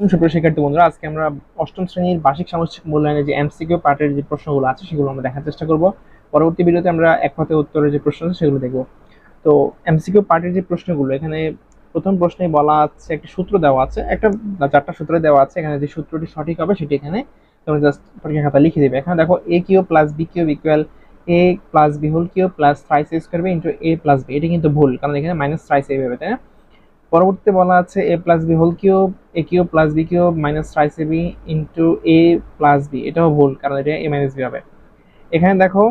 সুপ্রিয় শিক্ষার্থী বন্ধুরা, আজকে আমরা অষ্টম শ্রেণির বার্ষিক সামষ্টিক মূল্যায়নের যে এমসিকিউ পার্টের যে প্রশ্নগুলো আছে, সেগুলো আমরা দেখার চেষ্টা করব। পরবর্তী ভিডিওতে আমরা এক পথে উত্তরের যে প্রশ্ন আছে, সেগুলো দেখব। তো এমসিকিউ পার্টের যে প্রশ্নগুলো, এখানে প্রথম প্রশ্নে বলা আছে, একটা সূত্র দেওয়া আছে, একটা চারটা সূত্র দেওয়া আছে, এখানে যে সূত্রটি সঠিক হবে, সেটি এখানে তোমরা জাস্ট পরীক্ষা খাতা লিখে দিবে। এখানে দেখো A cube plus B cube equal A plus B whole cube plus thrice square B into A plus B এটা কিন্তু ভুল, কারণ এখানে মাইনাস থ্রাইস এ হবে, তাই না? পরবর্তীতে বলা আছে A plus B whole cube A cube plus B cube minus thrice A B into A plus B এটাও ভুল কারণ এটা এ মাইনাস বি হবে। এখানে দেখো,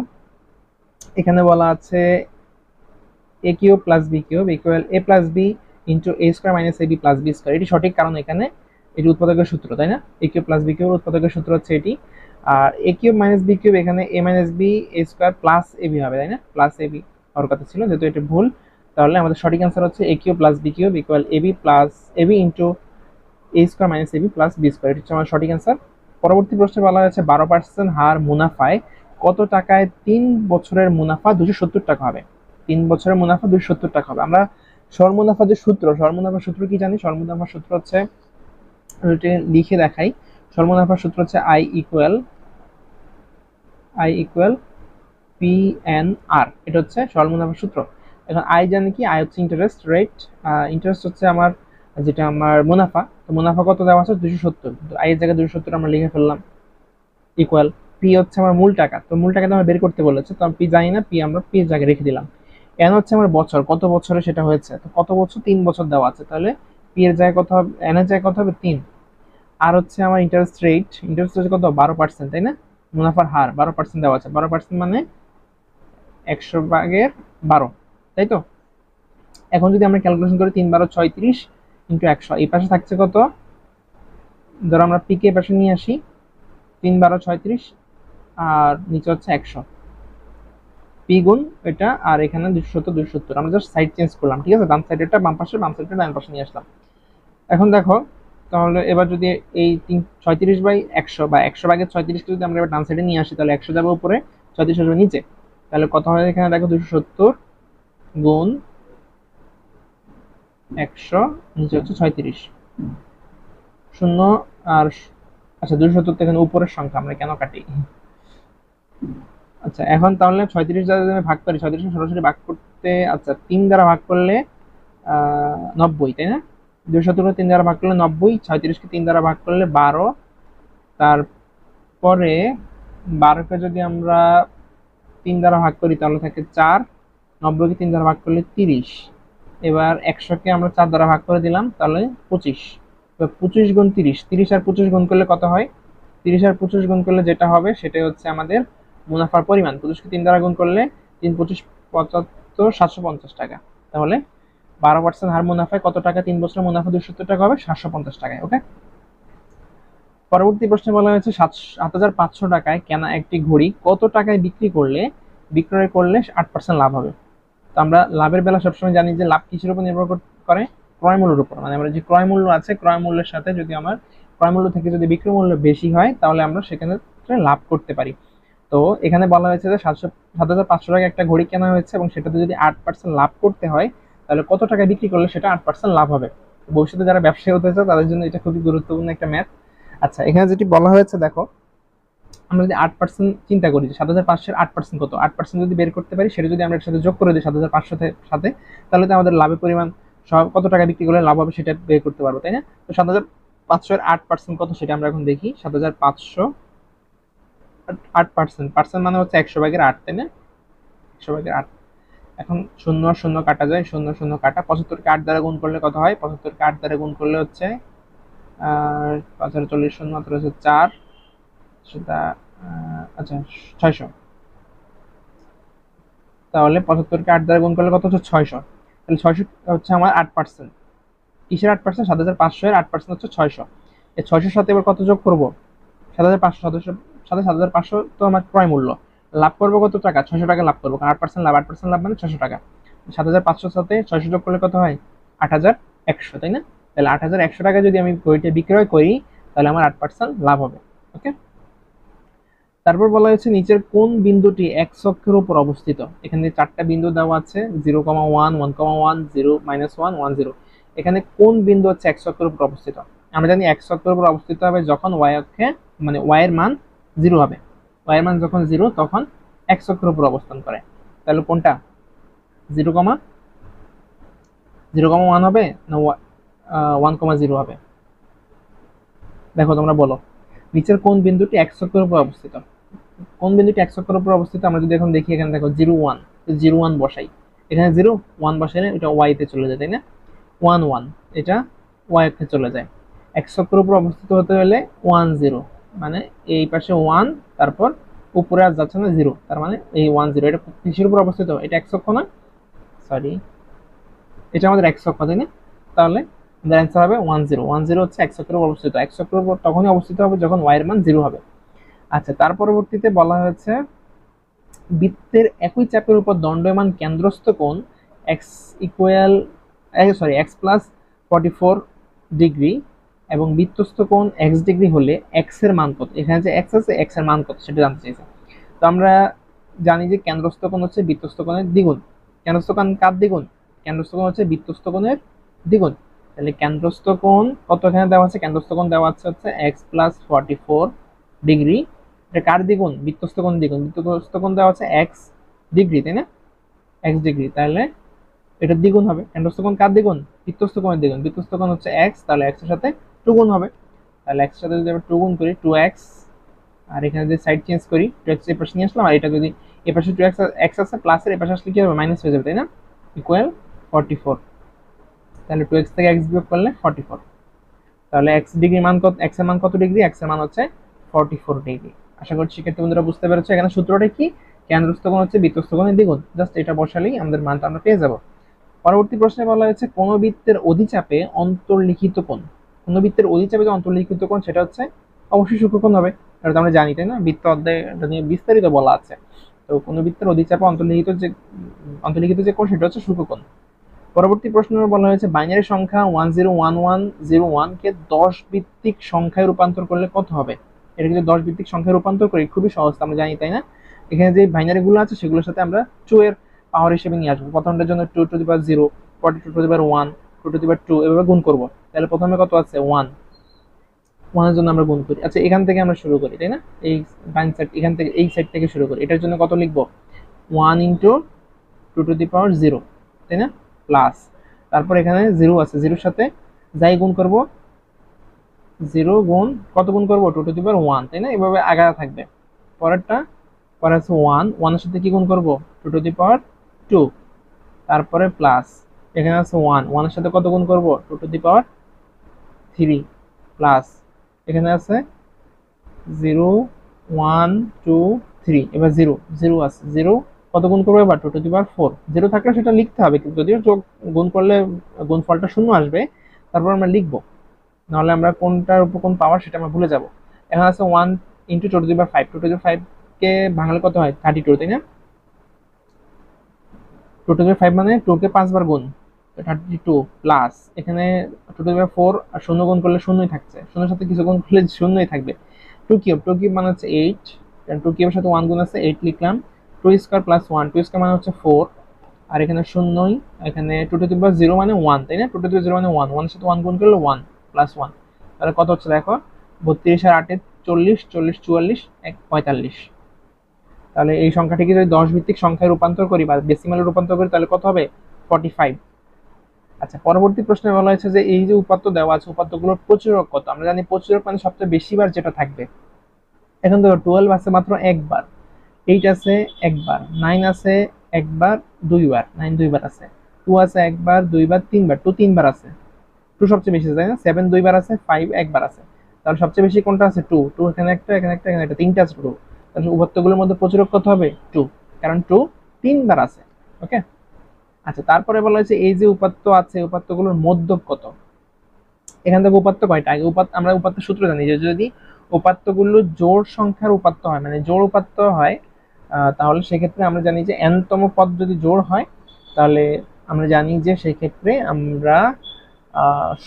এখানে বলা আছে A cube plus B cube equal A plus B into A square minus A B plus B square এটি সঠিক কারণ এখানে, এটি উৎপাদকের সূত্র, তাই না? A cube plus B cube উৎপাদকের সূত্র হচ্ছে এটি। আর A cube minus B cube এখানে A minus B A square plus A B হবে, তাই না? প্লাস এ বি হওয়ার কথা ছিল, যেহেতু এটা ভুল। তাহলে আমাদের সঠিক অ্যান্সার হচ্ছে A cube plus B cube equal A B plus A B into A square minus A B plus B square এটি হচ্ছে আমার সঠিক অ্যান্সার পরবর্তী প্রশ্নে বলা হয়েছে বারো পার্সেন্ট হার মুনাফায় কত টাকায় তিন বছরের মুনাফা দুশো সত্তর টাকা হবে? তিন বছরের মুনাফা দুশো সত্তর টাকা হবে। আমরা সরমুনাফা যে সূত্র সরমুনাফার সূত্র কি জানি? সরমুনাফার সূত্র হচ্ছে লিখে দেখাই। সরমুনাফার সূত্র হচ্ছে I equal I equal P N R এটা হচ্ছে সরমুনাফার সূত্র। এখন আই জানি কি? আই হচ্ছে ইন্টারেস্ট রেট ইন্টারেস্ট হচ্ছে আমার, যেটা আমার মুনাফা। তো মুনাফা কত দেওয়া আছে? দুশো সত্তর। আই এর জায়গায় দুশো সত্তর আমরা লিখে ফেললাম। ইকুয়াল পি হচ্ছে আমার মূল টাকা। তো মূল টাকা তো আমরা বের করতে বলেছে। তো আমি পি জানি না পি আমরা পি জায়গায় রেখে দিলাম। এন হচ্ছে আমার বছর। কত বছরে সেটা হয়েছে? তো কত বছর? তিন বছর দেওয়া আছে। তাহলে পি এর জায়গায় কত হবে? এন এর জায়গায় কত হবে? তিন। আর হচ্ছে আমার ইন্টারেস্ট রেট ইন্টারেস্ট হচ্ছে কত? বারো পার্সেন্ট তাই না? মুনাফার হার বারো পার্সেন্ট দেওয়া আছে। বারো পার্সেন্ট মানে একশো ভাগের বারো। তাই তো? এখন যদি আমরা ক্যালকুলেশন করি তিন বারো ছয়ত্রিশ ইন্টু একশো, এই পাশে থাকছে কত? ধরো আমরা পিকে পাশে নিয়ে আসি, তিন বারো ছয়ত্রিশ আর নিচে হচ্ছে একশো। পি গুণ এটা, আর এখানে দুশো সত্তর দুশো সত্তর আমরা জাস্ট সাইড চেঞ্জ করলাম, ঠিক আছে? বাম সাইডেরটা বাম পাশে, বাম সাইডটা ডান পাশে নিয়ে আসলাম। এখন দেখো, তাহলে এবার যদি এই তিন ছয়ত্রিশ বাই একশো, বা একশো ভাগের ছয়ত্রিশকে যদি আমরা এবার ডান সাইডে নিয়ে আসি, তাহলে একশো যাবে উপরে ছয়ত্রিশ আসবে নিচে। তাহলে কত হয় এখানে? দেখো দুশো সত্তর গুণ একশো হচ্ছে ছয়ত্রিশ। শূন্য আর আচ্ছা দুশো সত্তর এখানে উপরের সংখ্যা, আমরা কেন কাটি? আচ্ছা এখন তাহলে ছয়ত্রিশ দ্বারা আমি ভাগ করি, ছয়ত্রিশ সরাসরি ভাগ করতে আচ্ছা তিন দ্বারা ভাগ করলে নব্বই, তাই না? দুশো সত্তরকে তিন দ্বারা ভাগ করলে নব্বই ছয়ত্রিশকে তিন দ্বারা ভাগ করলে বারো। তারপরে বারোকে যদি আমরা তিন দ্বারা ভাগ করি, তাহলে থাকে চার। নব্বইকে তিন দ্বারা ভাগ করলে তিরিশ। এবার একশোকে আমরা চার দ্বারা ভাগ করে দিলাম, তাহলে পঁচিশ। এবার পঁচিশ গুণ তিরিশ তিরিশ আর পঁচিশ গুণ করলে কত হয়? তিরিশ আর পঁচিশ গুণ করলে যেটা হবে, সেটাই হচ্ছে আমাদের মুনাফার পরিমাণ। পঁচিশকে তিন দ্বারা গুণ করলে তিন পঁচিশ পঁচাত্তর সাতশো পঞ্চাশ টাকা। তাহলে বারো পার্সেন্ট হার মুনাফায় কত টাকা? তিন বছরের মুনাফা দুশো টাকা হবে, সাতশো পঞ্চাশ টাকায় ওকে পরবর্তী প্রশ্নে বলা হয়েছে, সাত সাত হাজার পাঁচশো টাকায় কেনা একটি ঘড়ি কত টাকায় বিক্রি করলে, বিক্রয় করলে আট পার্সেন্ট লাভ হবে? তো আমরা লাভের বেলা সবসময় জানি যে লাভ কিসের উপর নির্ভর কর- করে? ক্রয় মূল্যের উপর। মানে আমরা যে ক্রয় মূল্য আছে, ক্রয় মূল্যের সাথে যদি আমার ক্রয় মূল্য থেকে যদি বিক্রয় মূল্য বেশি হয়, তাহলে আমরা সেখানে লাভ করতে পারি। তো এখানে বলা হয়েছে যে সাতশো সাত হাজার পাঁচশো টাকা একটা ঘড়ি কেনা হয়েছে এবং সেটাতে যদি আট পার্সেন্ট লাভ করতে হয়, তাহলে কত টাকা বিক্রি করলে সেটা আট পার্সেন্ট লাভ হবে? ভবিষ্যতে যারা ব্যবসায়ী হতে চায়, তাদের জন্য এটা খুবই গুরুত্বপূর্ণ একটা ম্যাথ আচ্ছা এখানে যেটি বলা হয়েছে, দেখো আমরা যদি আট পার্সেন্ট চিন্তা করি যে সাত হাজার পাঁচশোর আট পার্সেন্ট কত? আট পার্সেন্ট যদি বের করতে পারি, সেটা যদি আমরা সাথে যোগ করে দিই সাত হাজার পাঁচশো সাথে, তাহলে তো আমাদের লাভের পরিমাণ সব কত টাকা বিক্রি করলে লাভ হবে সেটা বের করতে পারব, তাই না? তো সাত হাজার পাঁচশোর আট পার্সেন্ট কত সেটা আমরা এখন দেখি। সাত হাজার পাঁচশো আট পার্সেন্ট পার্সেন্ট মানে হচ্ছে একশো ভাগের আট, তাই না? একশো ভাগের আট। এখন শূন্য শূন্য কাটা যায়, শূন্য শূন্য কাটা। পঁচাত্তরকে আট দ্বারা গুণ করলে কত হয়? পঁচাত্তরকে আট দ্বারা গুণ করলে হচ্ছে পাঁচ হাজার চল্লিশ শূন্য অত হচ্ছে চার। সেটা আচ্ছা ছয়শো। তাহলে পঁচাত্তরকে আট দ্বারা গুণ করলে কত হচ্ছে? ছয়শো। তাহলে ছয়শো হচ্ছে আমার আট পার্সেন্ট কিসের আট পার্সেন্ট সাত হাজার পাঁচশো এর আট পার্সেন্ট হচ্ছে ছয়শো। এই ছয়শোর সাথে এবার কত যোগ করব? সাত হাজার পাঁচশো সদস্য সাথে সাত হাজার পাঁচশো তো আমার ক্রয় মূল্য। লাভ করব কত টাকা? ছয়শো টাকা লাভ করব। কারণ আট পার্সেন্ট লাভ, আট পার্সেন্ট লাভ মানে ছয়শো টাকা। সাত হাজার পাঁচশোর সাথে ছয়শো যোগ করলে কত হয়? আট হাজার একশো, তাই না? তাহলে আট হাজার একশো টাকা যদি আমি বইটা বিক্রয় করি, তাহলে আমার আট পার্সেন্ট লাভ হবে। ওকে তারপর বলা হয়েছে নিচের কোন বিন্দুটি এক্স অক্ষের উপর অবস্থিত? এখানে চারটা বিন্দু দেওয়া আছে zero comma one one comma one zero minus one one zero এখানে কোন বিন্দু হচ্ছে এক্স অক্ষের উপর অবস্থিত? আমরা জানি এক্স অক্ষের উপর অবস্থিত হবে যখন ওয়াই অক্ষে মানে ওয়াই এর মান জিরো হবে। ওয়াই এর মান যখন জিরো তখন এক্স অক্ষের উপর অবস্থান করে। তাহলে কোনটা? Zero comma zero comma one হবে না ওয়ান কমা জিরো হবে? দেখো তোমরা বলো, নিচের কোন বিন্দুটি এক্স অক্ষের উপর অবস্থিত? কোন বিন্দুটি এক্স অক্ষের উপর অবস্থিত, আমরা যদি এখন দেখি এখানে দেখো জিরো ওয়ান জিরো ওয়ান বসাই। এখানে জিরো, ওয়ান বসাইলে এটা ওয়াইতে চলে যায়, তাই না? ওয়ান ওয়ান, এটা ওয়াই অক্ষে চলে যায়। এক্স অক্ষের উপর অবস্থিত হতে হলে ওয়ান জিরো মানে এই পাশে ওয়ান, তারপর উপরে আর যাচ্ছে না জিরো, তার মানে এই ওয়ান জিরো, এটা কিসের উপর অবস্থিত? এটা এক্স অক্ষ না? সরি এটা আমাদের এক্স অক্ষ তাই না? তাহলে আমাদের অ্যান্সার হবে ওয়ান জিরো ওয়ান জিরো হচ্ছে এক্স অক্ষের উপর অবস্থিত। এক্স অক্ষের উপর তখনই অবস্থিত হবে যখন ওয়াই এর মান জিরো হবে। আচ্ছা তার পরবর্তীতে বলা হয়েছে, বৃত্তের একই চাপের উপর দণ্ডমান কেন্দ্রস্থ কোণ x equal sorry x plus forty four degree এবং বৃত্তস্থ কোণ এক্স ডিগ্রি হলে এক্সের মান কত? এখানে যে এক্স আছে এক্সের মান কত? সেটা জানতে চাইছে। তো আমরা জানি যে কেন্দ্রস্থ কোণ হচ্ছে বৃত্তস্থ কোণের দ্বিগুণ। কেন্দ্রস্থ কোণ কার দ্বিগুণ? কেন্দ্রস্থ কোণ হচ্ছে বৃত্তস্থ কোণের দ্বিগুণ। তাহলে কেন্দ্রস্থ কোণ কত এখানে দেওয়া আছে? কেন্দ্রস্থ কোণ দেওয়া আছে হচ্ছে x plus forty four degree এটা কার দ্বিগুণ? বৃত্তস্থ কোণ দ্বিগুণ। বৃত্তস্থ কোণ দেওয়া আছে এক্স ডিগ্রি, তাই না? এক্স ডিগ্রি, তাহলে এটা দ্বিগুণ হবে। কেন্দ্রস্থ কোণ কার দ্বিগুণ? বৃত্তস্থ কোণের দ্বিগুণ। বৃত্তস্থ কোণ হচ্ছে এক্স তাহলে এক্সের সাথে টু গুণ হবে। তাহলে এক্স সাথে যদি আমরা টু গুণ করি টু এক্স আর এখানে যদি সাইড চেঞ্জ করি টু এক্স এই পাশে নিয়ে আসলাম, আর এটা যদি এ পাশে টু এক্স এক্স আছে প্লাসের এ পাশে আসলে কি হবে? মাইনাস হয়ে যাবে, তাই না? ইকুয়াল ফর্টি ফোর তাহলে টু এক্স থেকে এক্স বিয়োগ করলে ফর্টি ফোর তাহলে এক্স ডিগ্রি মান কত? এক্সের মান কত ডিগ্রি? এক্সের মান হচ্ছে ফর্টি ফোর ডিগ্রি। আশা করছি শিক্ষার্থী বন্ধুরা বুঝতে পেরেছ। এখানে সূত্রটা কি? কেন্দ্রস্থ কোণ হচ্ছে বৃত্তস্থকোণের দ্বিগুণ। জাস্ট এটা বসালেই আমাদের মানটা আমরা পেয়ে যাব। পরবর্তী প্রশ্নে বলা হয়েছে, কোন বৃত্তের অধিচাপে অন্তর্লিখিত কোণ। কোন বৃত্তের অধিচাপে যে অন্তর্লিখিত কোণ, সেটা হচ্ছে অবশ্যই সূক্ষ্মকোণ হবে। এটা তো আমরা জানি, তাই না? বৃত্ত অধ্যায়টা নিয়ে বিস্তারিত বলা আছে। তো কোন বৃত্তের অধিচাপে অন্তর্লিখিত যে অন্তর্লিখিত যে কোণ, সেটা হচ্ছে সূক্ষ্মকোণ পরবর্তী প্রশ্ন বলা হয়েছে, বাইনারি সংখ্যা one zero one one zero ওয়ানকে দশ ভিত্তিক সংখ্যায় রূপান্তর করলে কত হবে? এটা কিন্তু দশ ভিত্তিক সংখ্যায় রূপান্তর করি, খুবই সহজ আমরা জানি, তাই না? এখানে যে বাইনারি গুলো আছে, সেগুলোর সাথে আমরা টু এর পাওয়ার হিসেবে নিয়ে আসব। প্রথমটার জন্য two to the power zero forty two to the one two to the power two এভাবে গুণ করব। তাহলে প্রথমে কত আছে? ওয়ান ওয়ানের জন্য আমরা গুণ করি। আচ্ছা এখান থেকে আমরা শুরু করি, তাই না? এই বাইন সাইড এখান থেকে, এই সাইড থেকে শুরু করি। এটার জন্য কত লিখব? One into two to the power zero তাই না? প্লাস তারপর এখানে জিরো আছে জিরোর সাথে যাই গুণ করব জিরো গুণ, কত গুণ করব? Two to the power one তাই না? এভাবে আগায় থাকবে। পরেরটা, পরে আছে ওয়ান ওয়ানের সাথে কি গুণ করব? Two to the power two তারপরে প্লাস এখানে আছে ওয়ান ওয়ানের সাথে কত গুণ করব? Two to the power three plus এখানে আছে জিরো ওয়ান টু থ্রি এবার জিরো জিরো আছে। জিরো কত গুণ করব? এবার two to the power four zero থাকলে সেটা লিখতে হবে, কিন্তু যদিও যোগ, গুণ করলে, গুণফলটা শূন্য আসবে, তারপর আমরা লিখব। নাহলে আমরা কোনটার উপর কোন পাওয়ার সেটা আমরা ভুলে যাব। এখন আছে one into two to five two to the five কে ভাঙলে কত হয়? থার্টি টু তাই না? টু টু ফাইভ মানে টু কে পাঁচবার গুণ থার্টি টু প্লাস এখানে টু টু ফোর আর শূন্য গুণ করলে শূন্যই থাকছে। শূন্যের সাথে কিছু গুণ করলে শূন্যই থাকবে। টু কিউব টু কিউব মানে হচ্ছে এইট টু কিউবের সাথে ওয়ান গুণ আছে এইট লিখলাম। Two square plus one two square মানে হচ্ছে ফোর আর এখানে শূন্যই, এখানে টু টু জিরো মানে ওয়ান তাই না? টু টু জিরো মানে ওয়ান ওয়ানের সাথে ওয়ান গুণ করলে ওয়ান প্লাস ওয়ান তাহলে কত হচ্ছে দেখো? বত্রিশ আর আটে চল্লিশ চল্লিশ, চুয়াল্লিশ, এক, পঁয়তাল্লিশ। তাহলে এই সংখ্যাটিকে যদি দশ ভিত্তিক সংখ্যায় রূপান্তর করি বা ডেসিমালে রূপান্তর করি, তাহলে কত হবে? ফর্টি ফাইভ আচ্ছা পরবর্তী প্রশ্নে বলা হয়েছে যে এই যে উপাত্ত দেওয়া আছে, উপাত্তগুলোর প্রচুরক কত আমরা জানি প্রচুরক মানে সবচেয়ে বেশিবার যেটা থাকবে। এখন দেখো টুয়েলভ আছে মাত্র একবার। এইট আছে একবার। নাইন আছে একবার, দুইবার। নাইন দুইবার আছে। টু আছে একবার, দুইবার, তিনবার। টু তিনবার আছে। টু সবচেয়ে বেশি তাই না? সেভেন দুইবার আছে ফাইভ একবার আছে। তাহলে সবচেয়ে বেশি কোনটা আছে? টু টু এখানে একটা এখানে একটা এখানে একটা। তিনটা আছে টু তাহলে উপাত্তগুলোর মধ্যে প্রচুরক কত হবে? টু কারণ টু তিনবার আছে ওকে আচ্ছা তারপরে বলা হয়েছে, এই যে উপাত্ত আছে, উপাত্তগুলোর মধ্যক কত? এখান থেকে উপাত্ত কয়টা? আগে উপাত্ত, আমরা উপাত্ত সূত্র জানি। যে যদি উপাত্তগুলো জোড় সংখ্যার উপাত্ত হয় মানে জোড় উপাত্ত হয় তাহলে সেক্ষেত্রে আমরা জানি যে এনতম পদ যদি জোড় হয়, তাহলে আমরা জানি যে সেক্ষেত্রে আমরা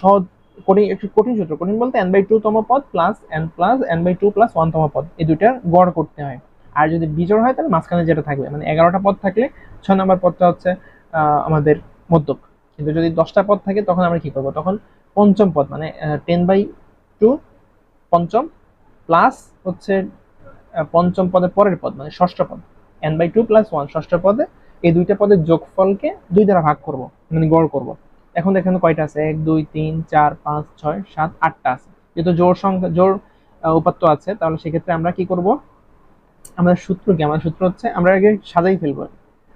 সহজ কঠিন, একটু কঠিন সূত্র, কঠিন বলতে এন বাই টু তম পদ plus n plus n by two plus one তম পদ, এই দুইটার গড় করতে হয়। আর যদি বিজোড় হয়, তাহলে মাঝখানে যেটা থাকবে মানে এগারোটা পদ থাকলে ছ নম্বর পদটা হচ্ছে আমাদের মধ্যক। কিন্তু যদি দশটা পদ থাকে, তখন আমরা কি করব? তখন পঞ্চম পদ মানে টেন বাই টু পঞ্চম প্লাস হচ্ছে পঞ্চম পদের পরের পদ মানে ষষ্ঠ পদ। N by two plus one ষষ্ঠ পদে এই দুইটা পদের যোগফলকে দুই দ্বারা ভাগ করব মানে গড় করব। এখন দেখেন কয়টা আছে? এক, দুই, তিন, চার, পাঁচ, ছয়, সাত, আটটা আছে। যেহেতু জোর সংখ্যা, জোর উপাত্ত আছে, তাহলে সেক্ষেত্রে আমরা কি করব? আমাদের সূত্র কি? আমাদের সূত্র হচ্ছে, আমরা আগে সাজাই ফেলব।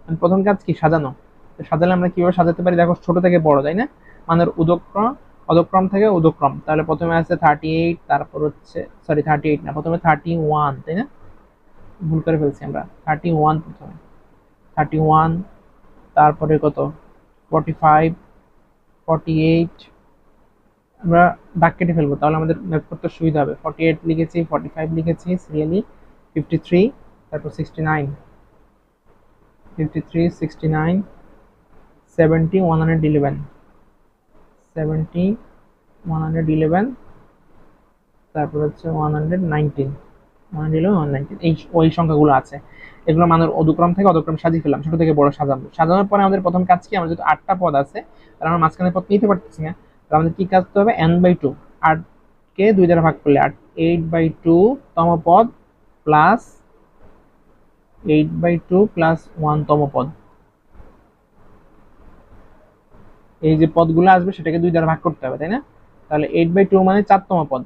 মানে প্রথম কাজ কি? সাজানো। তো সাজালে আমরা কীভাবে সাজাতে পারি? দেখো, ছোট থেকে বড়, তাই না? মানের উদক্রম, অদক্রম থেকে উদক্রম। তাহলে প্রথমে আছে থার্টি এইট তারপর হচ্ছে সরি থার্টি এইট না, প্রথমে থার্টি ওয়ান তাই না? ভুল করে ফেলছি আমরা। থার্টি ওয়ান প্রথমে। থার্টি ওয়ান তারপরে কত? ফর্টি ফাইভ ফর্টি এইট আমরা দাগ কেটে ফেলব, তাহলে আমাদের ম্যাপ করতে সুবিধা হবে। ফর্টি এইট লিখেছি ফর্টি ফাইভ লিখেছি সিরিয়ালি ফিফটি থ্রি তারপর sixty nine fifty three sixty nine seventy one hundred eleven seventy one hundred eleven তারপর হচ্ছে one hundred nineteen one one nineteen এই ওই সংখ্যাগুলো আছে। এগুলো মানের অদুক্রম থেকে অদুক্রম সাজিয়ে ফেললাম, ছোট থেকে বড় সাজাবো। সাজানোর পরে আমাদের প্রথম কাজ কি? আমরা যেহেতু আটটা পদ আছে, তাহলে আমরা মাঝখানে পদ নিতে পারতেছি না। তাহলে আমাদের কি কাজ করতে হবে? এন বাই টু আটকে দুই দ্বারা ভাগ করলে আট। এইট বাই টু তম পদ plus eight by two plus one তম পদ। এই যে পদগুলো আসবে, সেটাকে দুই দ্বারা ভাগ করতে হবে, তাই না? তাহলে এইট বাই টু মানে চারতম পদ।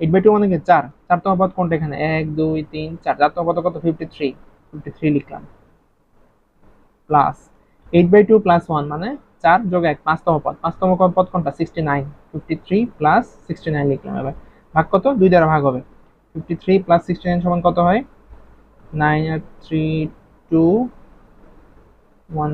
এইট বাই টু মানে কি? চার। চারতম পদ কোনটা এখানে? এক, দুই, তিন, চার। চারতম পদ কত? ফিফটি থ্রি ফিফটি থ্রি লিখলাম। Plus eight by two plus one মানে চার যোগ এক পাঁচতম পদ। পাঁচতম পদ কোনটা? Sixty nine fifty three plus sixty nine লিখলাম এবার। ভাগ কত? দুই দ্বারা ভাগ হবে। Fifty three plus sixty nine সমান কত হয়? নাইন আর থ্রি টু ওয়ান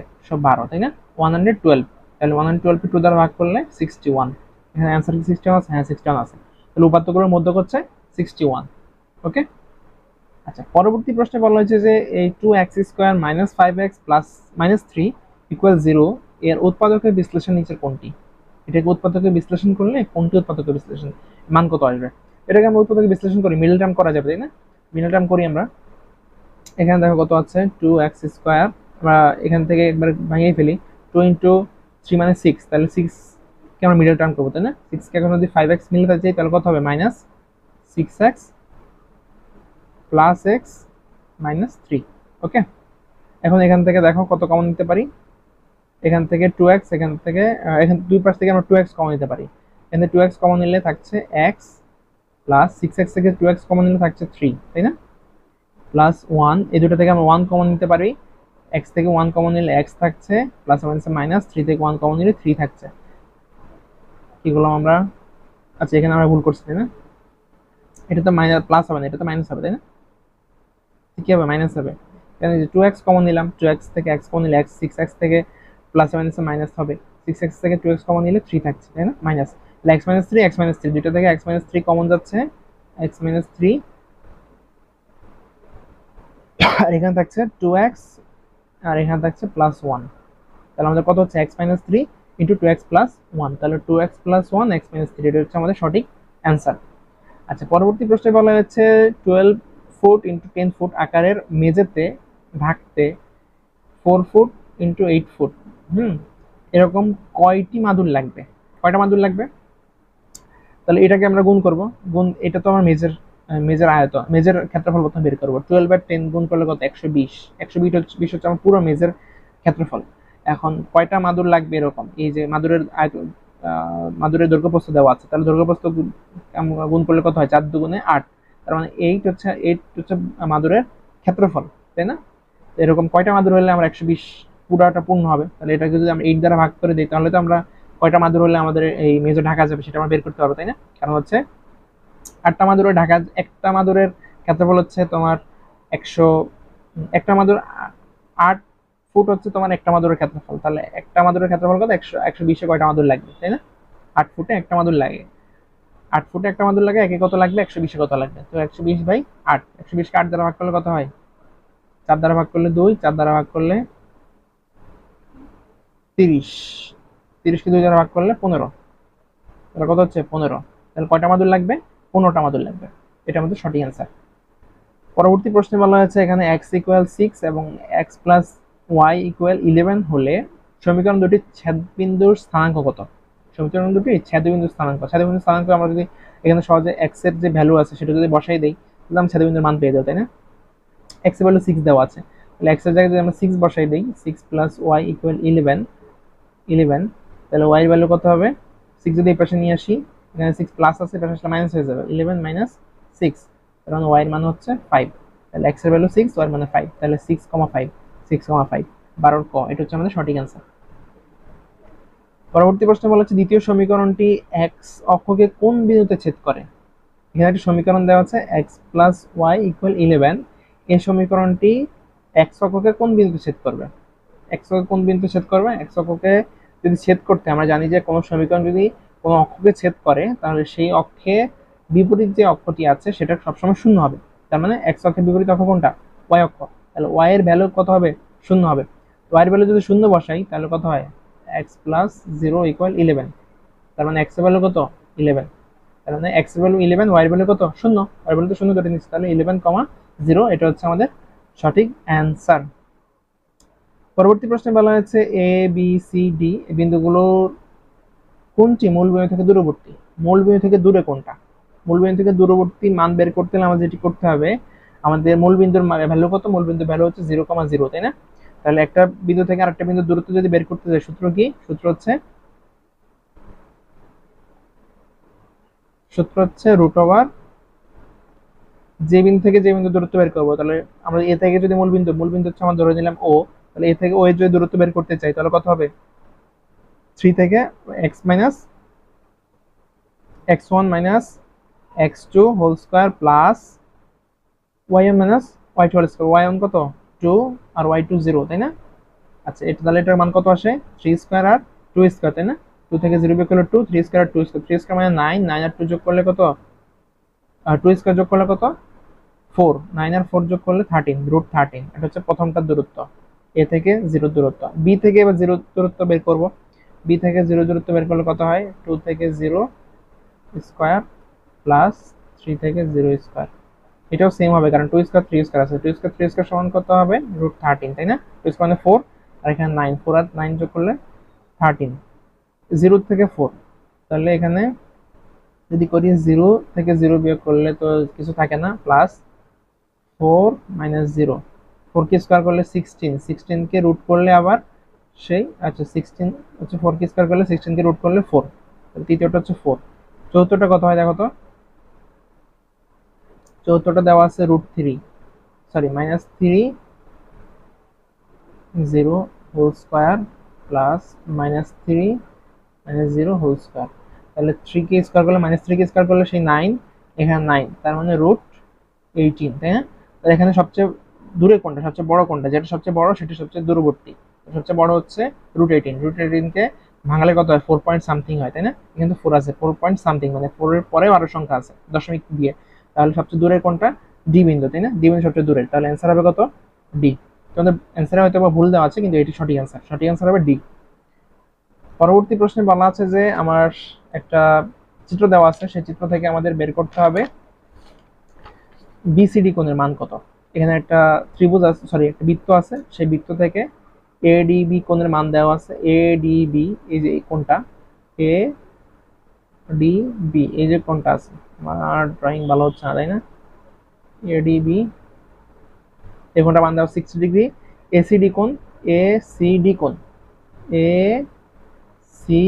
একশো বারো, তাই না? ওয়ান হান্ড্রেড টুয়েলভ তাহলে ওয়ান হান্ড্রেড টুয়েলভ টু দ্বারা ভাগ করলে সিক্সটি ওয়ান এখানে অ্যান্সার কি সিক্সটি আছে? হ্যাঁ সিক্সটি আছে। তাহলে উপাত্তগুলোর মধ্যে হচ্ছে সিক্সটি ওয়ান ওকে আচ্ছা পরবর্তী প্রশ্নে বলা হয়েছে যে এই two x square minus five x plus minus three equal zero এর উৎপাদকের বিশ্লেষণ নিচের কোনটি? এটাকে উৎপাদকের বিশ্লেষণ করলে কোনটি উৎপাদকের বিশ্লেষণ? মান কত আসবে? এটাকে আমরা উৎপাদকের বিশ্লেষণ করি মিডল টার্ম করা যাবে, তাই না? মিডল টার্ম করি আমরা। এখানে দেখো কত আছে? টু এক্স স্কোয়ার আমরা এখান থেকে একবার ভাঙিয়ে ফেলি টু ইন্টু থ্রি মানে সিক্স তাহলে সিক্স কে আমরা মিডল টার্ম করব, তাই না? সিক্সকে এখন যদি ফাইভ এক্স মিলাতে চাই, তাহলে কত হবে? Minus six x plus x minus three okay এখন এখান থেকে দেখো কত কমন নিতে পারি। এখান থেকে টু এক্স এখান থেকে এখান, দুই পাশ থেকে আমরা টু এক্স কমন নিতে পারি। এখান থেকে টু এক্স কমন নিলে থাকছে এক্স প্লাস সিক্স এক্স থেকে টু এক্স কমন নিলে থাকছে থ্রি তাই না? প্লাস ওয়ান এই দুটো থেকে আমরা ওয়ান কমন নিতে পারি। এক্স থেকে ওয়ান কমন নিলে এক্স থাকছে প্লাস মাইনাস মাইনাস থ্রি থেকে ওয়ান কমন নিলে থ্রি থাকছে। কি করলাম আমরা? আচ্ছা এখানে আমরা ভুল করছি, তাই না? এটা তো মাইনাস প্লাস হবে না, এটা তো মাইনাস হবে, তাই না? কি হবে মাইনাস হবে। এখানে যে টু এক্স কমন নিলাম টু এক্স থেকে এক্স কমন নিলে এক্স সিক্স এক্স থেকে প্লাস মাইনাস মাইনাস হবে। সিক্স এক্স থেকে টু এক্স কমন নিলে থ্রি থাকছে, তাই না? মাইনাস তাহলে x minus three x minus three দুটো থেকে এক্স মাইনাস থ্রি কমন যাচ্ছে এক্স মাইনাস থ্রি আর এখানে থাকছে টু এক্স আর এখানে থাকছে প্লাস ওয়ান তাহলে আমাদের কত হচ্ছে? X minus three into two x plus one তাহলে two x plus one x minus three এটা হচ্ছে আমাদের সঠিক অ্যান্সার আচ্ছা পরবর্তী প্রশ্নে বলা হয়েছে twelve foot into ten foot আকারের মেঝেতে ঢাকতে four foot into eight foot হুম, এরকম কয়টি মাদুর লাগবে? কয়টা মাদুর লাগবে? তাহলে এটাকে আমরা গুণ করব। গুণ, এটা তো আমার মেজের মেজের আয়ত মেজের ক্ষেত্রফল প্রথমে বের করব। টুয়েলভ আর টেন গুণ করলে কত? একশো বিশ। একশো বিশ হচ্ছে আমার পুরো মেজের ক্ষেত্রফল। এখন কয়টা মাদুর লাগবে এরকম? এই যে মাদুরের মাদুরের দৈর্ঘ্যপ্রস্থ দেওয়া আছে। তাহলে দৈর্ঘ্যপ্রস্থ গুণ- করলে কত হয়? চার দুগুণে আট। তার মানে এইট হচ্ছে এইট হচ্ছে মাদুরের ক্ষেত্রফল, তাই না? এরকম কয়টা মাদুর হলে আমরা একশো বিশ পুরাটা পূর্ণ হবে? তাহলে এটাকে যদি আমরা এইট দ্বারা ভাগ করে দিই, তাহলে তো আমরা কয়টা মাদুর হলে আমাদের এই মেজে ঢাকা যাবে সেটা আমরা বের করতে পারব, তাই না? কারণ হচ্ছে আটটা মাদুরে ঢাকা একটা মাদুরের ক্ষেত্রফল হচ্ছে তোমার একশো একটা মাদুর আট ফুট হচ্ছে তোমার একটা মাদুরের ক্ষেত্রফল। তাহলে একটা মাদুরের ক্ষেত্রফল কত? একশো একশো বিশে কয়টা মাদুর লাগবে, তাই না? আট ফুটে একটা মাদুর লাগে। আট ফুটে একটা মাদুর লাগে, একে কত লাগবে? একশো বিশে কত লাগবে? তো একশো বিশ বাই আট। একশো বিশকে আট দ্বারা ভাগ করলে কত হয়? চার দ্বারা ভাগ করলে দুই, চার দ্বারা ভাগ করলে তিরিশ। তিরিশকে দুই দ্বারা ভাগ করলে পনেরো। তাহলে কত হচ্ছে? পনেরো। তাহলে কয়টা মাদুর লাগবে? পনেরোটা মাদুর লাগবে। এটা আমাদের সঠিক অ্যান্সার পরবর্তী প্রশ্নে বলা হয়েছে এখানে এক্স ইকুয়াল সিক্স এবং x plus y equal eleven হলে সমীকরণ দুটি ছেদবিন্দুর স্থানাঙ্ক কত? সমীকরণ দুটি ছেদবিন্দু স্থানাঙ্ক। ছেদবিন্দু স্থানাঙ্ক আমরা যদি এখানে সহজে এক্সের যে ভ্যালু আছে সেটা যদি বসাই দিই, তাহলে আমরা ছেদবিন্দুর মান পেয়ে যাব, তাই না? এক্সের ভ্যালু সিক্স দেওয়া আছে। তাহলে এক্সের জায়গায় যদি আমরা সিক্স বসাই দিই six plus y equal eleven eleven তাহলে ওয়াই এর ভ্যালু কত হবে? সিক্স যদি এই পাশে নিয়ে আসি, এখানে সিক্স প্লাস আছে এটা আসলে মাইনাস হয়ে যাবে। ইলেভেন মাইনাস সিক্স কারণ ওয়াই এর মান হচ্ছে ফাইভ তাহলে এক্সের ভ্যালু সিক্স ওয়াই মানে ফাইভ তাহলে six comma five six comma five বারোর ক, এটা হচ্ছে আমাদের সঠিক অ্যান্সার পরবর্তী প্রশ্ন বলা হচ্ছে, দ্বিতীয় সমীকরণটি এক্স অক্ষকে কোন বিন্দুতে ছেদ করে? এখানে একটা সমীকরণ দেওয়া আছে x plus y equal eleven এই সমীকরণটি এক্স অক্ষকে কোন বিন্দুতে ছেদ করবে? এক্স অক্ষকে কোন বিন্দুতে ছেদ করবে? এক্স অক্ষকে যদি ছেদ করতে, আমরা জানি যে কোনো সমীকরণ যদি কোনো অক্ষকে ছেদ করে, তাহলে সেই অক্ষে বিপরীত যে অক্ষটি আছে, সেটা সবসময় শূন্য হবে। তার মানে এক্স অক্ষের বিপরীত অক্ষ কোনটা? ওয়াই অক্ষ। তাহলে ওয়াই এর ভ্যালু কত হবে? শূন্য হবে। ওয়াই এর ভ্যালু যদি শূন্য বসাই, তাহলে কত হয়? X plus zero equal eleven তার মানে এক্সের ভ্যালু কত? ইলেভেন তার মানে এক্সের ভ্যালু ইলেভেন ওয়াই ভ্যালু কত? শূন্য। ওয়াই ভ্যালু তো শূন্য ধরে নিচ্ছি তাহলে ইলেভেন কমা জিরো এটা হচ্ছে আমাদের সঠিক অ্যান্সার পরবর্তী প্রশ্নে বলা হয়েছে এ বি সি ডি বিন্দুগুলোর কোনটি? মূল বিন্দু থেকে দূরবর্তী। মূল বিন্দু থেকে দূরে কোনটা? মূল বিন্দু থেকে দূরবর্তী মান বের করতে হলে আমাদের যেটি করতে হবে আমাদের মূল বিন্দুর ভ্যালু কত? মূল বিন্দুর ভ্যালু হচ্ছে জিরো কমা জিরো তাই না? তাহলে একটা বিন্দু থেকে আরেকটা বিন্দু দূরত্ব যদি বের করতে যাই, সূত্র কি? সূত্র হচ্ছে সূত্র হচ্ছে রুট ওভার যে বিন্দু থেকে যে বিন্দু দূরত্ব বের করব, তাহলে আমরা এ থেকে যদি মূল বিন্দু মূল বিন্দু হচ্ছে আমরা ধরে নিলাম ও তাহলে এ থেকে ও এর যদি দূরত্ব বের করতে চাই, তাহলে কত হবে? থ্রি থেকে x minus x one minus x two whole square plus y m minus y two square y one কত? টু আর ওয়াই টু জিরো তাই না? আচ্ছা এটা তাহলে এটার মান কত আসে? থ্রি স্কোয়ার আর টু স্কোয়ার তাই না? টু থেকে জিরো বিয়োগ করলে টু থ্রি স্কোয়ার আর টু স্কোয়ার থ্রি স্কোয়ার মানে নাইন নাইন আর টু যোগ করলে কত? আর টু স্কোয়ার যোগ করলে কত? ফোর নাইন আর ফোর যোগ করলে থার্টিন রুট থার্টিন এটা হচ্ছে প্রথমটার দূরত্ব। এ থেকে জিরো দূরত্ব। বি থেকে এবার জিরো দূরত্ব বের করব। বি থেকে জিরো দূরত্ব বের করলে কত হয়? টু থেকে জিরো স্কোয়ার প্লাস থ্রি থেকে জিরো স্কোয়ার এটাও সেম হবে, কারণ টু স্কোয়ার থ্রি স্কোয়ার আছে। টু স্কোয়ার থ্রি স্কোয়ার সমান কত হবে? রুট থার্টিন তাই না? টু স্কোয়ার মানে ফোর আর এখানে নাইন ফোর আর নাইন যোগ করলে থার্টিন জিরো থেকে ফোর তাহলে এখানে যদি করি জিরো থেকে জিরো বিয়োগ করলে তো কিছু থাকে না plus four minus zero four কে স্কোয়ার করলে সিক্সটিন সিক্সটিনকে রুট করলে আবার সেই আচ্ছা সিক্সটিন হচ্ছে ফোর কে স্কোয়ার করলে সিক্সটিনকে রুট করলে ফোর তৃতীয়টা হচ্ছে ফোর চতুর্থটা কত হয় দেখো তো? চতুর্থটা দেওয়া আছে root three sorry minus three zero whole square plus minus three minus zero whole square তাহলে থ্রি কে স্কোয়ার করলে মাইনাস থ্রি কে স্কোয়ার করলে সেই নাইন এখানে নাইন তার মানে রুট এইটিন তাই না? তাহলে এখানে সবচেয়ে দূরে কোনটা? সবচেয়ে বড় কোনটা? যেটা সবচেয়ে বড়, সেটা সবচেয়ে দূরবর্তী। সবচেয়ে বড় হচ্ছে রুট এইটিন রুট এইটিনকে ভাঙালে কত হয়? ফোর পয়েন্ট সামথিং হয়, তাই না? কিন্তু ফোর আছে ফোর পয়েন্ট সামথিং মানে ফোরের পরেও আরও সংখ্যা আছে, দশমিক দিয়ে। তাহলে সবচেয়ে দূরের কোনটা? ডি বিন্দু, তাই না? ডি বিন্দু সবচেয়ে দূরের। তাহলে অ্যান্সার হবে কত? ডি তোমাদের অ্যান্সারে হয়তো বা ভুল দেওয়া আছে, কিন্তু এটি সঠিক অ্যান্সার সঠিক অ্যান্সার হবে ডি পরবর্তী প্রশ্নে বলা আছে যে, আমার একটা চিত্র দেওয়া আছে, সেই চিত্র থেকে আমাদের বের করতে হবে বিসিডি কোণের মান কত? এখানে একটা ত্রিভুজ আছে সরি একটা বৃত্ত আছে, সেই বৃত্ত থেকে এডিবি কোণের মান দেওয়া আছে। এডিবি এই যে কোণটা এ ডি বি এই যে কোনটা আছে? আমার ড্রয়িং ভালো হচ্ছে না, তাই না? এডিবি এই মান দেওয়া সিক্সটি ডিগ্রি এসিডি কোণ এ সিডি কোণ এ সি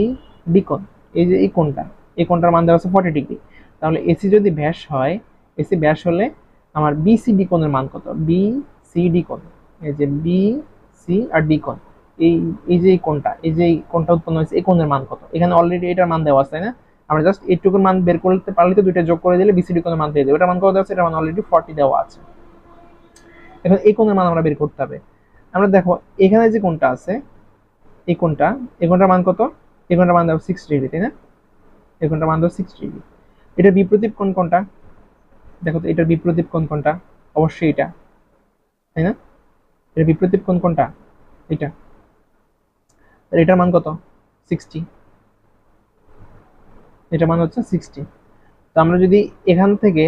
ডি কোণ এই যে এই কোণটা এই কোণটার মান দেওয়া আছে ফর্টি ডিগ্রি তাহলে এসি যদি ব্যাস হয় এসি ব্যাস হলে আমার বি বিসিডি কোণের মান কত? বি সি ডি কোণ এই যে বি সি আর ডি কোণ এই এই যে এই কোণটা এই যে এই কোণটা উৎপন্ন হয়েছে, এই কোণের মান কত? এখানে অলরেডি এটার মান দেওয়া আছে, তাই না? আমরা জাস্ট এইটুকুর মান বের করতে পারলে তো দুইটা যোগ করে দিলে বিসিডি কোণের মান পেয়ে যাবে। এটার মান কত আছে? এটা মান অলরেডি ফর্টি দেওয়া আছে। এখন এই কোণের মান আমরা বের করতে হবে। আমরা দেখো, এখানে যে কোণটা আছে, এই কোণটা, এই কোণটার মান কত? এই কোণটার মান দেওয়া সিক্স ডিগ্রি তাই না? এই কোণটার মান দেওয়া সিক্স ডিগ্রি এটার বিপ্রতীপ কোণ কোনটা দেখো তো, এটার বিপ্রতীপ কোণ কোনটা অবশ্যই এটা, তাই না? এটার বিপ্রতীপ কোণ কোনটা এটা। এটার মান কত? সিক্সটি এটার মান হচ্ছে সিক্সটি তো আমরা যদি এখান থেকে,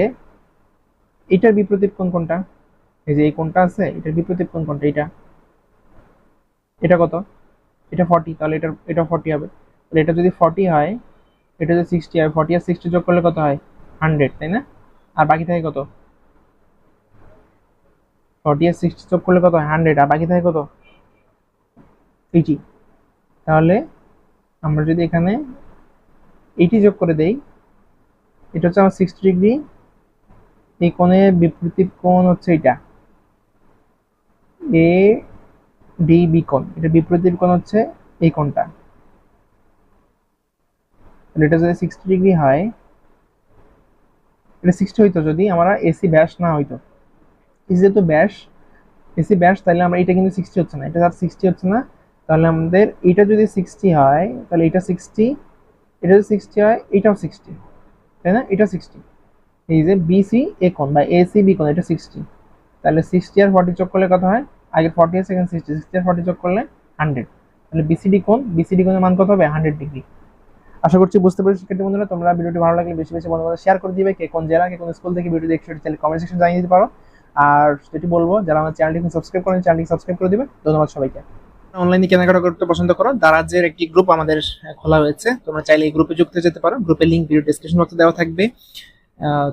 এটার বিপ্রতীপ কোণ কোনটা? এই যে এই কোণটা আছে, এটার বিপ্রতীপ কোণ কোনটা? এটা এটা কত? এটা ফর্টি তাহলে এটা এটা ফর্টি হবে। তাহলে এটা যদি ফর্টি হয়, এটা যদি সিক্সটি হয় ফর্টি আর সিক্সটি যোগ করলে কত হয়? হান্ড্রেড তাই না? আর বাকি থাকে কত? ফর্টি আর সিক্সটি যোগ করলে কত হয়? হান্ড্রেড আর বাকি থাকে কত? এইটি তাহলে আমরা যদি এখানে এইটি যোগ করে দেই। এটা হচ্ছে আমার সিক্সটি ডিগ্রি এই কোণের বিপরীত কোণ হচ্ছে এটা। এ ডি বি কোণ। এটা বিপরীত কোণ হচ্ছে এই কোণটা। এটা যদি সিক্সটি ডিগ্রি হয় এটা সিক্সটি হইতো যদি আমরা এসি ব্যাস না হইতো। এসি যেহেতু ব্যাস এসি ব্যাস তাহলে আমরা এটা কিন্তু সিক্সটি হচ্ছে না। এটা যার সিক্সটি হচ্ছে না। তাহলে আমাদের এটা যদি সিক্সটি হয়, তাহলে এটা সিক্সটি এটা যদি সিক্সটি হয়, এটাও সিক্সটি তাই না? এটা সিক্সটি এই যে বিসি এ কোণ বা এসি বি কোণ, এটা সিক্সটি তাহলে সিক্সটি আর ফর্টি যোগ করলে কত হয়? আগে ফর্টি আর সেকেন্ড সিক্সটি সিক্সটি আর ফর্টি যোগ করলে হান্ড্রেড তাহলে বিসিডি কোণ বিসিডি কোণের মান কত হবে? হান্ড্রেড ডিগ্রি আশা করছি বুঝতে পেরেছি শিক্ষার্থী বন্ধুরা। তোমরা ভিডিওটি ভালো লাগলে বেশি বেশি বন্ধুদের শেয়ার করে দিবে। কে কোন জেলা, কে কোন স্কুল থেকে ভিডিও দেখছ, সেটা কমেন্ট সেকশন জানিয়ে দিতে পারো। আর যেটি বলব, যারা আমার চ্যানেলটি সাবস্ক্রাইব করেন চ্যানেলটি সাবস্ক্রাইব করে দিবে। ধন্যবাদ সবাইকে। অনলাইনে কেনাকাটা করতে পছন্দ করো। দারাজের একটি গ্রুপ আমাদের খোলা হয়েছে তোমরা চাইলে এই গ্রুপে যুক্ত যেতে পারো। গ্রুপের লিঙ্ক ভিডিও ডিসক্রিপশন বক্সে দেওয়া থাকবে।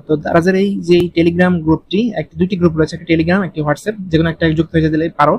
তো দারাজের এই যে টেলিগ্রাম গ্রুপটি একটি দুটি গ্রুপ রয়েছে। একটি টেলিগ্রাম একটি হোয়াটসঅ্যাপ যে কোনো একটা যুক্ত হয়ে যেতে পারো।